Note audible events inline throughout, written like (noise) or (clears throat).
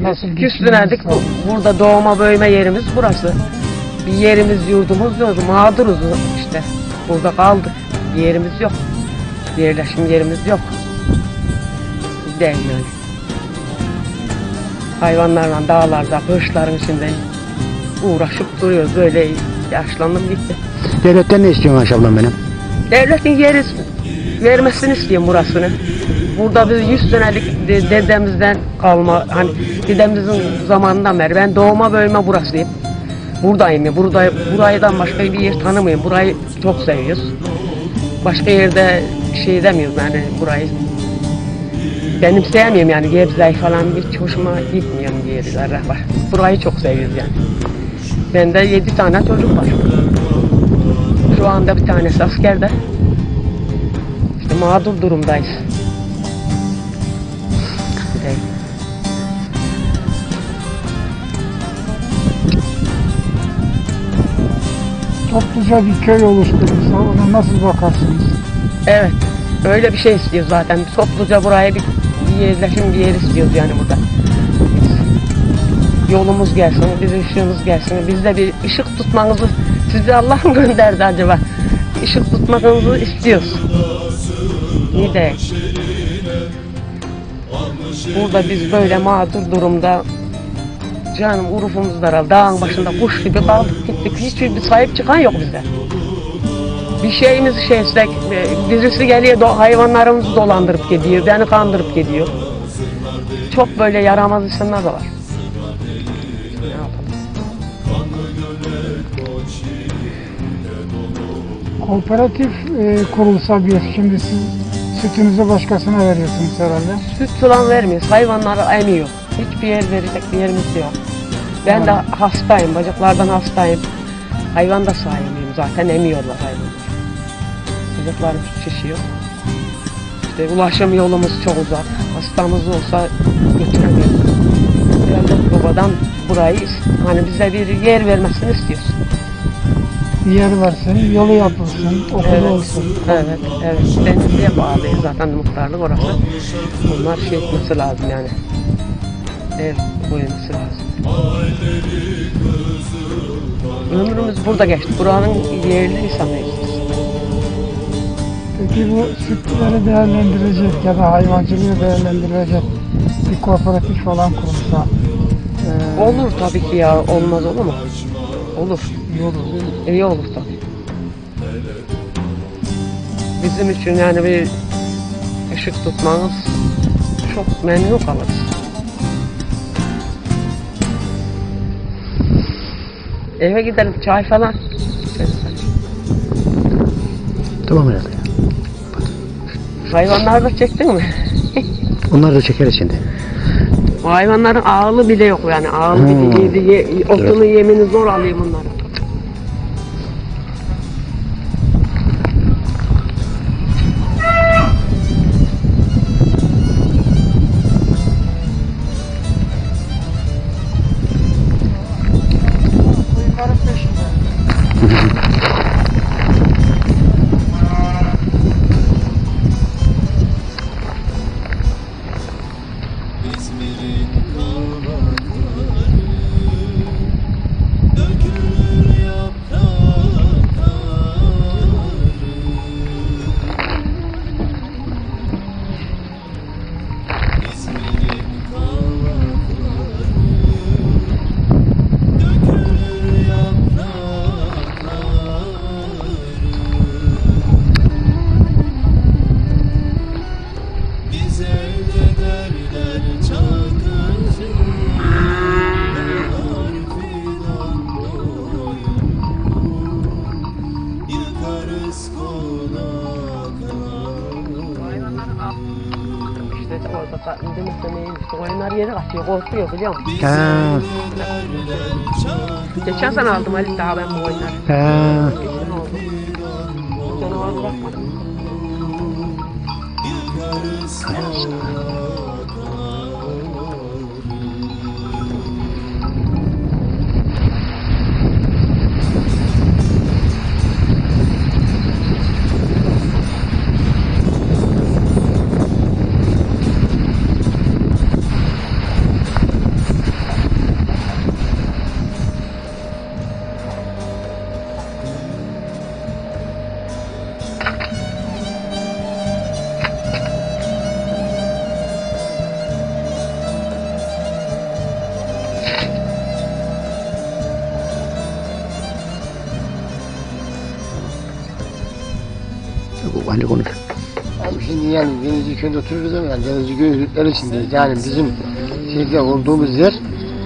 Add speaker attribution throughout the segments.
Speaker 1: Nasıl bir kimliğiniz var?
Speaker 2: Burada doğma büyüme yerimiz burası. Bir yerimiz yurdumuz yok. Mağduruz işte. Burada kaldık. Bir yerimiz yok. Yerleşim yerimiz yok. Değil yani. Hayvanlarla dağlarda, kışların içinde uğraşıp duruyoruz. Böyle yaşlandım gitti.
Speaker 3: Devletten ne istiyorsun Ayşe ablam benim?
Speaker 2: Devletin yeri vermesini istiyorum burasını. Burada biz 100 senelik de- dedemizden kalma, hani dedemizin zamanından beri ben doğma bölme burasıyım. Buradayım ya, burada, buraydan başka bir yer tanımıyorum. Burayı çok seviyoruz. Başka yerde şey demiyoruz yani burayı. Benim sevmiyorum yani Gebze'yi falan hiç hoşuma gitmiyor yerler var. Burayı çok seviyoruz yani. Bende yedi tane çocuk var. Şu anda bir tanesi askerde. İşte mağdur durumdayız.
Speaker 1: Topluca bir köy oluşturursa ona nasıl bakarsınız?
Speaker 2: Evet. Öyle bir şey istiyoruz zaten. Topluca buraya bir, bir yerleşim bir yer istiyoruz yani burada. Yolumuz gelsin, bizim ışığımız gelsin. Biz de bir ışık tutmanızı size Allah mı gönderdi acaba? Işık tutmanızı istiyoruz. İyi de burada biz böyle mağdur durumda canım urufumuz daraldı. Dağın başında kuş gibi kaldık gittik. Hiçbir bir sahip çıkan yok bize. Bir şeyimiz şey etsek, e, birisi geliyor do- hayvanlarımızı dolandırıp gidiyor, beni kandırıp gidiyor. Çok böyle yaramaz insanlar da var. Ne yapalım?
Speaker 1: Kooperatif e, kurulsa bir, şimdi siz sütünüzü başkasına veriyorsunuz herhalde.
Speaker 2: Süt falan vermiyoruz, hayvanları emiyor. Hiçbir yer verecek bir yerimiz yok. Ben de hastayım, bacaklardan hastayım. Hayvan da sahibiyim zaten emiyorlar hayvanlar. Bacaklarım şişiyor. İşte ulaşım yolumuz çok uzak. Hastamız olsa götüremiyoruz. Devlet babadan burayı hani bize bir yer vermesini istiyoruz.
Speaker 1: Bir yer versin, yolu yapılsın, okulu
Speaker 2: Evet,
Speaker 1: olsun.
Speaker 2: evet, evet. Denizli'ye bağlıyız zaten muhtarlık orası. Bunlar şey etmesi lazım yani. Ev koyulması lazım. Ömrümüz burada geçti. Buranın yerli insanıyız. biz.
Speaker 1: Peki bu sütleri değerlendirecek ya da hayvancılığı değerlendirecek bir kooperatif falan kurulsa e,
Speaker 2: Olur tabii ki ya. Olmaz olur mu? Olur.
Speaker 1: iyi olur.
Speaker 2: İyi olur tabii. Bizim için yani bir ışık tutmanız çok memnun kalırız. Eve gidelim çay falan.
Speaker 3: Tamam herhalde.
Speaker 2: Hayvanları da çektin mi?
Speaker 3: Onları da çekeriz şimdi.
Speaker 2: O hayvanların ağlı bile yok yani ağlı
Speaker 3: Hmm.
Speaker 2: bile otunu yemini zor alıyor bunlara. Mm-hmm. (laughs)
Speaker 3: Ha,
Speaker 2: Geçen sene aldım Ali daha ben bu oyunları.
Speaker 3: ha.
Speaker 2: Canavar bırakmadım.
Speaker 3: Aynı konuş.
Speaker 4: Abi şimdi yani Denizli köyünde oturuyoruz ama yani köy hudutları içindeyiz. Yani bizim şeyde olduğumuz yer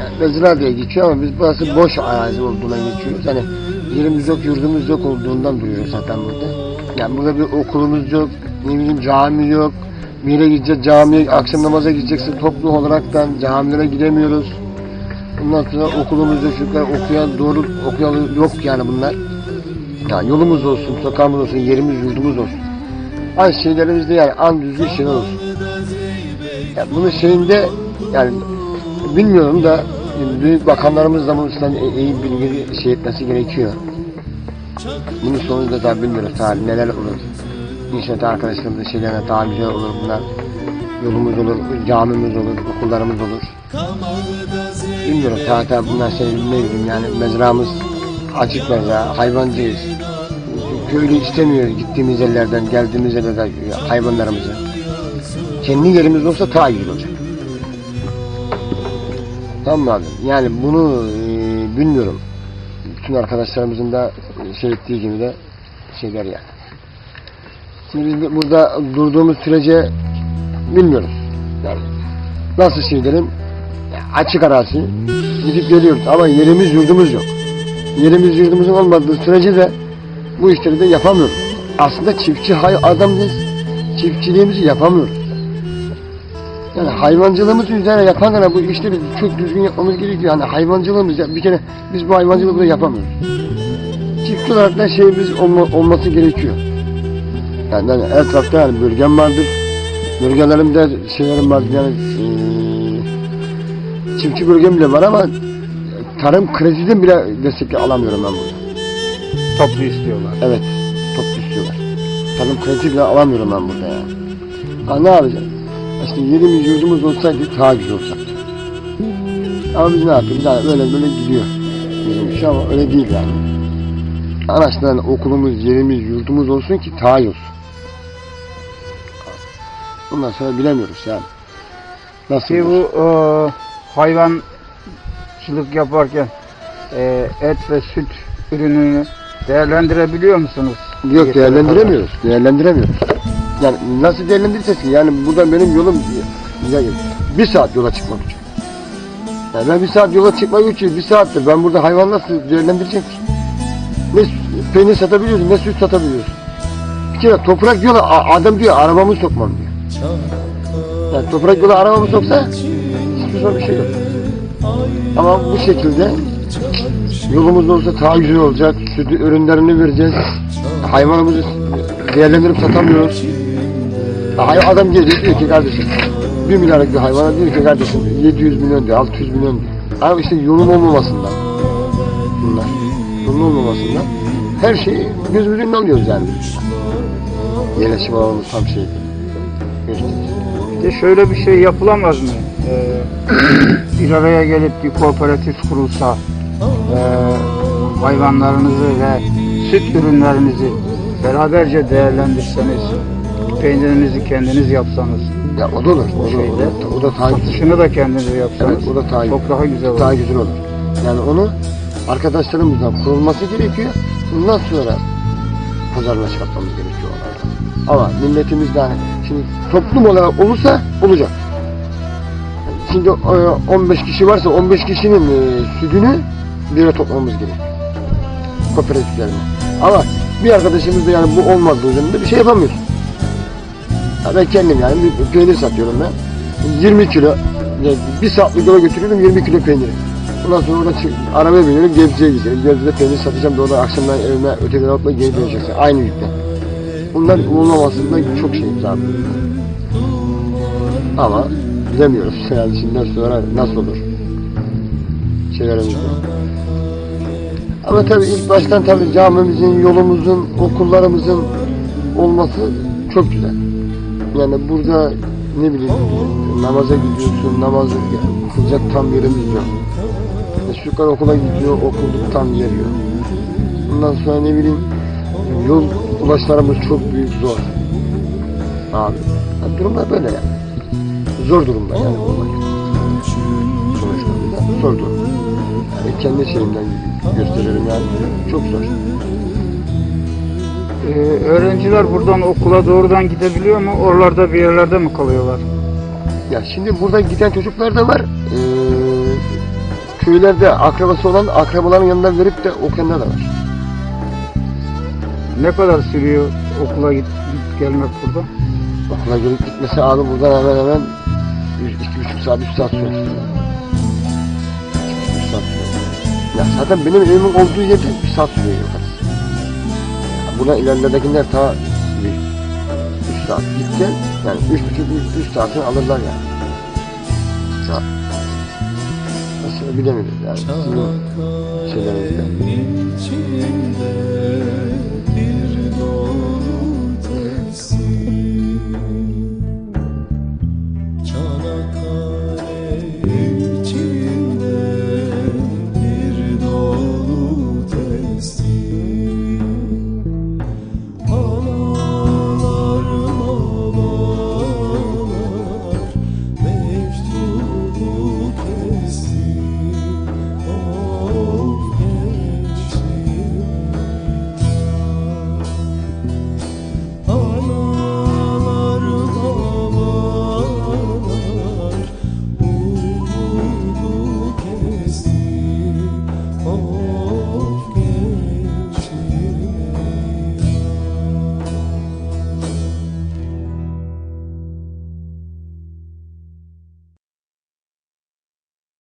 Speaker 4: yani Mezra diye geçiyor ama biz burası boş arazi olduğuna geçiyoruz. Hani yerimiz yok, yurdumuz yok olduğundan duruyoruz zaten burada. Yani burada bir okulumuz yok, ne bileyim cami yok. Bir yere gideceğiz camiye, akşam namaza gideceksin toplu olaraktan camilere gidemiyoruz. Ondan sonra okulumuz yok, çocuklar okuyan, doğru okuyan yok yani bunlar. Yani yolumuz olsun, sokağımız olsun, yerimiz, yurdumuz olsun. Ay şeylerimizde yani an düzgün şeyler olsun. Yani bunun şeyinde yani bilmiyorum da büyük bakanlarımız da bunun e- iyi bilgi şey etmesi gerekiyor. Bunun sonucu da daha bilmiyoruz daha neler olur. İnşaat arkadaşlarımızın şeylerine daha güzel olur bunlar. Yolumuz olur, camimiz olur, okullarımız olur. Bilmiyorum daha daha bunlar şey bileyim yani mezramız açık mezra, hayvancıyız köylü istemiyor gittiğimiz yerlerden, geldiğimiz yerlerden hayvanlarımızı. Kendi yerimiz olsa daha iyi olacak. Tamam abi? Yani bunu e, bilmiyorum. Bütün arkadaşlarımızın da e, şey ettiği gibi de şeyler yani. Şimdi biz burada durduğumuz sürece bilmiyoruz. Yani nasıl şeylerim açık arazi gidip geliyoruz ama yerimiz yurdumuz yok. Yerimiz yurdumuzun olmadığı sürece de bu işleri de yapamıyoruz. Aslında çiftçi hay adamız. Çiftçiliğimizi yapamıyoruz. Yani hayvancılığımız üzerine yapanlara bu işleri çok düzgün yapmamız gerekiyor. Yani hayvancılığımız bir kere biz bu hayvancılığı burada yapamıyoruz. Çiftçi olarak da şeyimiz olma, olması gerekiyor. Yani, yani etrafta yani bölgem vardır. Bölgelerimde şeylerim vardır yani eee, çiftçi bölgem bile var ama tarım krediden bile destek alamıyorum ben burada.
Speaker 1: Toplu istiyorlar.
Speaker 4: Evet, toplu istiyorlar. Tarım kredi bile alamıyorum ben burada ya. Ha ne yapacağız? İşte yerimiz yurdumuz olsaydı daha güzel olacaktı. Ama biz ne yapıyoruz? Yani böyle böyle gidiyor. Bizim iş ama öyle değil yani. Araçtan okulumuz, yerimiz, yurdumuz olsun ki daha iyi olsun. Bundan sonra bilemiyoruz yani. Nasıl
Speaker 1: Ki bu e, hayvancılık yaparken e, et ve süt ürününü değerlendirebiliyor musunuz?
Speaker 4: Yok değerlendiremiyoruz. Değerlendiremiyoruz. Yani nasıl değerlendirsek ki? Yani buradan benim yolum ya, bir saat yola çıkmak için. Yani ben bir saat yola çıkmak için bir saattir. Ben burada hayvan nasıl değerlendirecek ki? Ne peynir satabiliyorsun ne süt satabiliyorsun. Bir kere toprak yola adam diyor arabamı sokmam diyor. Yani toprak yola arabamı soksa hiçbir sorun bir şey yok. Ama bu şekilde yolumuz olsa daha güzel olacak. Süt ürünlerini vereceğiz. Hayvanımızı değerlendirip satamıyoruz. Adam geliyor diyor ki kardeşim 1 milyarlık bir hayvana diyor ki kardeşim 700 milyon diyor 600 milyon diyor. Ama işte yolun olmamasından bunlar. Yolun olmamasından her şeyi gözümüzün alıyoruz yani. Yerleşim alanımız tam şey.
Speaker 1: Bir de şöyle bir şey yapılamaz mı? Ee, (clears throat) bir araya gelip bir kooperatif kurulsa e, hayvanlarınızı ve süt ürünlerinizi beraberce değerlendirseniz, peynirinizi kendiniz yapsanız,
Speaker 4: Ya o da olur. O da, o
Speaker 1: şeyde.
Speaker 4: da, o da daha güzel.
Speaker 1: satışını da kendiniz yapsanız
Speaker 4: Evet, o da daha
Speaker 1: çok daha güzel olur.
Speaker 4: Daha güzel olur. Yani onu arkadaşlarımızdan kurulması gerekiyor. Bundan sonra pazarına çıkartmamız gerekiyor onlardan. Ama milletimiz de şimdi toplum olarak olursa olacak. Şimdi e, 15 kişi varsa 15 kişinin e, sütünü bir yere toplamamız gerekiyor. Kooperatiflerine. Ama bir arkadaşımız da yani bu olmadığı üzerinde bir şey yapamıyoruz. Ya ben kendim yani bir peynir satıyorum ben. 20 kilo yani bir saatlik yola götürüyorum 20 kilo peyniri. Ondan sonra oradan çık, arabaya biniyorum Gebze'ye gidiyorum. Gebze'de peynir satacağım da oradan akşamdan evime öteki tarafla geri döneceksin. Aynı yükle. Bunlar olmamasından çok şeyimiz abi. Ama bilemiyoruz. Yani şimdiden sonra nasıl olur? Şeylerimizde. Ama tabii ilk baştan tabii camimizin, yolumuzun, okullarımızın olması çok güzel. Yani burada ne bileyim namaza gidiyorsun, namazı kılacak tam yerimiz yok. E, Çocuklar okula gidiyor, okulluk tam yer yok. Sonra ne bileyim yol ulaşlarımız çok büyük zor. Abi. Yani durumlar böyle yani. Zor durumda yani olmak. Sonuçta zor durum. Yani kendi şeyimden gösteriyorum yani. Çok zor.
Speaker 1: Ee, öğrenciler buradan okula doğrudan gidebiliyor mu? Oralarda bir yerlerde mi kalıyorlar?
Speaker 4: Ya şimdi buradan giden çocuklar da var. Ee, köylerde akrabası olan akrabaların yanına verip de okuyanlar da var.
Speaker 1: Ne kadar sürüyor okula git, git gelmek burada?
Speaker 4: Okula gelip gitmesi abi buradan hemen hemen üç- iki buçuk saat, üç saat sürer. Ya zaten benim evimin olduğu yerde bir saat sürüyor yukarısı. Ya Buradan ilerledekiler ta bir üç saat gideceksin. Yani üç buçuk, üç, üç saatini alırlar yani. Ya. Nasıl bilemiyorum yani. Sizin şeylerinizde.